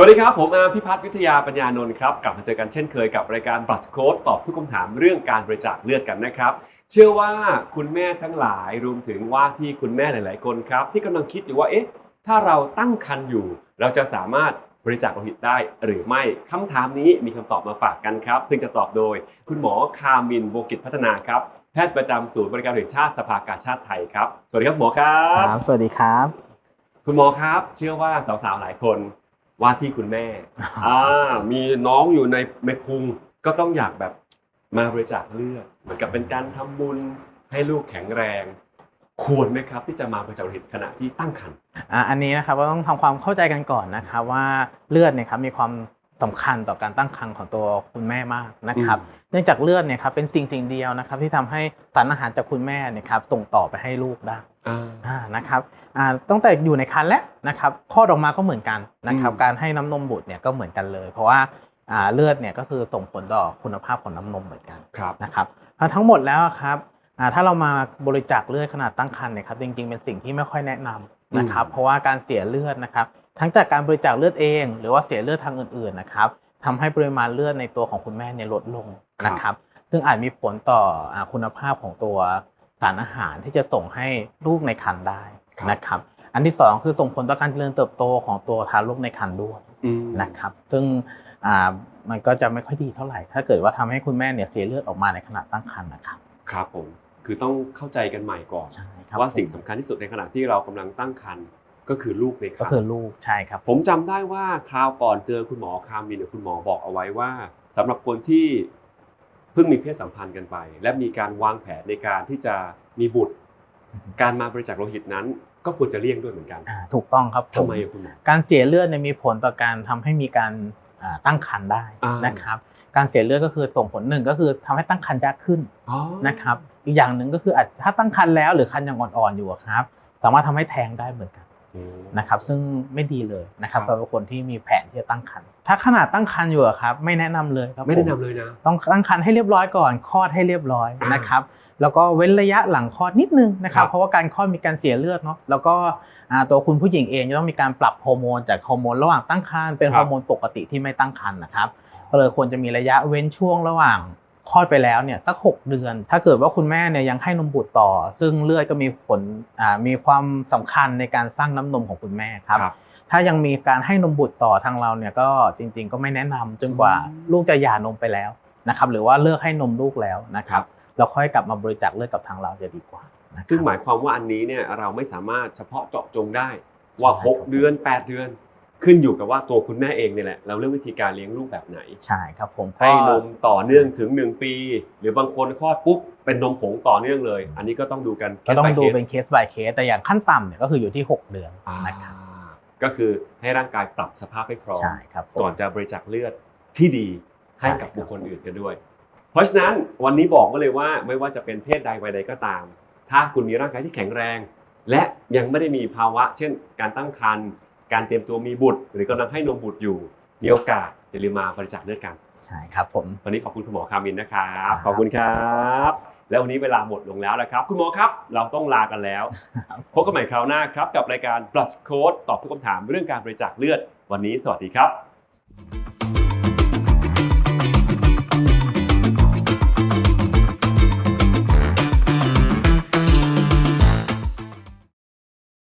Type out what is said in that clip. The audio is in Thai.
สวัสดีครับ ผมอาร์มพิพัฒน์วิทยาปัญญานนท์ครับกลับมาเจอกันเช่นเคยกับรายการบัตโค้ดตอบทุกคำถามเรื่องการบริจาคเลือดกันนะครับ เชื่อว่าคุณแม่ทั้งหลายรวมถึงว่าที่คุณแม่หลาย ๆ คนครับ ที่กำลังคิดอยู่ว่าเอ๊ะถ้าเราตั้งครรภ์อยู่ เราจะสามารถบริจาคโลหิตได้หรือไม่คำถามนี้มีคำตอบมาฝากกันครับ ซึ่งจะตอบโดย คุณหมอคามินโบกิจพัฒนาครับแพทย์ประจำศูนย์บริการแห่งชาติสภากาชาติไทยครับสวัสดีครับหมอครัคบรับ สวัสดีครับ คุณหมอครับ เชื่อว่าสาว ๆ หลายคน ว่าที่คุณแม่อ่ามีน้องอยู่ในในพุงก็ต้องอยากแบบมาบริจาคเลือดเหมือนกับเป็นการทำบุญให้ลูกแข็งแรง ควรไหมครับ ที่จะมาบริจาคโลหิตขณะที่ตั้งครรภ์อ่าอันนี้นะครับก็ต้องทำความเข้าใจกันก่อนนะครับว่าเลือดเนี่ยครับมีความ สำคัญต่อการตั้งครรภ์ของตัวคุณแม่มากนะครับ เนื่องจากเลือดเนี่ยครับเป็นสิ่งสิ่งเดียวนะครับ ที่ทำให้สารอาหารจากคุณแม่เนี่ยครับส่งต่อไปให้ลูกได้อ่าอ่านะครับอ่าตั้งแต่อยู่ในครรภ์แล้วนะครับคลอดออกมาก็เหมือนกันนะครับอืมการให้น้ำนมบุตรเนี่ยก็เหมือนกันเลย เพราะว่าอ่าเลือดเนี่ยก็คือส่งผลต่อคุณภาพของน้ำนมเหมือนกันครับนะครับอ่าทั้งหมดแล้วครับอ่าถ้าเรามาบริจาคเลือดขนาดตั้งครรภ์เนี่ยครับจริงๆเป็นสิ่งที่ไม่ค่อยแนะนำนะครับอืมเพราะว่าการเสียเลือดนะครับ ทั้งจากการบริจาคเลือดเอง หรือว่าเสียเลือดทางอื่นๆนะครับทำให้ปริมาณเลือดในตัวของคุณแม่เนี่ยลดลงนะครับ ซึ่งอาจมีผลต่ออาคุณภาพของตัวสารอาหารที่จะส่งให้ลูกในครรภ์ได้ครับนะครับ อันที่สองคือส่งผลต่อการเจริญเติบโตของตัวทารกในครรภ์ด้วยอืมนะครับ ซึ่งอ่ามันก็จะไม่ค่อยดีเท่าไหร่ ถ้าเกิดว่าทำให้คุณแม่เนี่ยเสียเลือดออกมาในขณะตั้งครรภ์นะครับ ครับผม คือต้องเข้าใจกันใหม่ก่อนใช่ครับว่าสิ่งสำคัญที่สุดในขณะที่เรากำลังตั้งครรภ์ ก็คือลูกในคก็รรคือภ์ลูกใช่ครับผมจำได้ว่าคราวก่อนเจอคุณหมอคามินเนี่ยคุณหมอบอกเอาไว้ว่าสำหรับคนที่เพิ่งมีเพศสัมพันธ์กันไป และมีการวางแผนในการที่จะมีบุตร การมาบริจาคโลหิตนั้น ก็ควรจะเลี่ยงด้วยเหมือนกันอ่าถูกต้องครับผทำไมอะคุณหมอ การเสียเลือดเนี่ยมีผลต่อการทำให้มีการอ่าตั้งครรภ์ได้อ่าน นะครับ การเสียเลือดก็คือส่งผลหนึ่งก็คือทำให้ตั้งครรภ์ยากขึ้นอ๋อนะครับ อีกอย่างหนึ่งก็คืออาจถ้าตั้งครรภ์แล้วหรือครรภ์ยังอ่อนๆอยู่อะครับ สามารถทำให้แท้งได้เหมือนกันอืม นะครับซึ่งไม่ดีเลยนะครับครับสำหรับคนที่มีแผนที่จะตั้งครรภ์ถ้าขนาดตั้งครรภ์อยู่อะครับไม่แนะนำเลยครับไม่แนะผนำเลยนะต้องตั้งครรภ์ให้เรียบร้อยก่อนคลอดให้เรียบร้อยอ่านนะครับแล้วก็เว้นระยะหลังคลอดนิดนึงนะครับครับเพราะว่าการคลอดมีการเสียเลือดเนาะแล้วก็อ่าตัวคุณผู้หญิงเองจะต้องมีการปรับฮอร์โมนจากฮอร์โมนระหว่างตั้งครรภ์เป็นครับฮอร์โมนปกติที่ไม่ตั้งครรภ์นะครับก็เลยควรจะมีระยะเว้นช่วงระหว่าง คลอดไปแล้วเนี่ยสัก 6 เดือน ถ้าเกิดว่าคุณแม่เนี่ยยังให้นมบุตรต่อ ซึ่งเลือดก็มีผลอ่ามีความสำคัญในการสร้างน้ำนมของคุณแม่ครับครับ ถ้ายังมีการให้นมบุตรต่อทางเราเนี่ยก็จริง ๆ ก็ไม่แนะนำจนกว่าอืมลูกจะหย่านมไปแล้วนะครับหรือว่าเลิกให้นมลูกแล้วนะครัครับบเราค่อยกลับมาบริจาคเลือดกับทางเราจะดีกว่านะครับซึ่งหมายความว่าอันนี้เนี่ยเราไม่สามารถเฉพาะเจาะจงได้ว่าใช่ครับ6เดือน 8 เดือน ขึ้นอยู่กับว่าตัวคุณแม่เองเนี่ยแหละเราเลือกวิธีการเลี้ยงลูกแบบไหน ใช่ครับผมให้นก็มต่อเนื่องถึง 1 ปี หรือบางคนคลอดปุ๊บเป็นนมผงต่อเนื่องเลย อันนี้ก็ต้องดูกันก็ต้อง case by ดู case เป็นเคส by เคสแต่อย่างขั้นต่ำเนี่ยก็คืออยู่ที่ 6 เดือนอ่านะครับก็คือให้ร่างกายปรับสภาพให้พร้อมใช่ครับผมก่อนจะบริจาคเลือดที่ดีให้ใช่กับครับบุคคลอื่นกันด้วย เพราะฉะนั้นวันนี้บอกก็เลยว่าไม่ว่าจะเป็นเพศใดวัยใดก็ตาม ถ้าคุณมีร่างกายที่แข็งแรง และยังไม่ได้มีภาวะ เช่น การตั้งครรภ์ การเตรียมตัวมีบุตร หรือกำลังให้นมบุตรอยู่มีโอกาสอย่าลืมมาบริจาคเลือดกันใช่ครับผมวันนี้ขอบคุณคุณหมอคามินนะครับครับขอบคุณครับแล้ววันนี้เวลาหมดลงแล้วนะครับ คุณหมอครับเราต้องลากันแล้วพบกันใหม่คราวหน้าครับกับรายการ Blood Code ตอบทุกคำถามเรื่องการบริจาคเลือด วันนี้สวัสดีครับ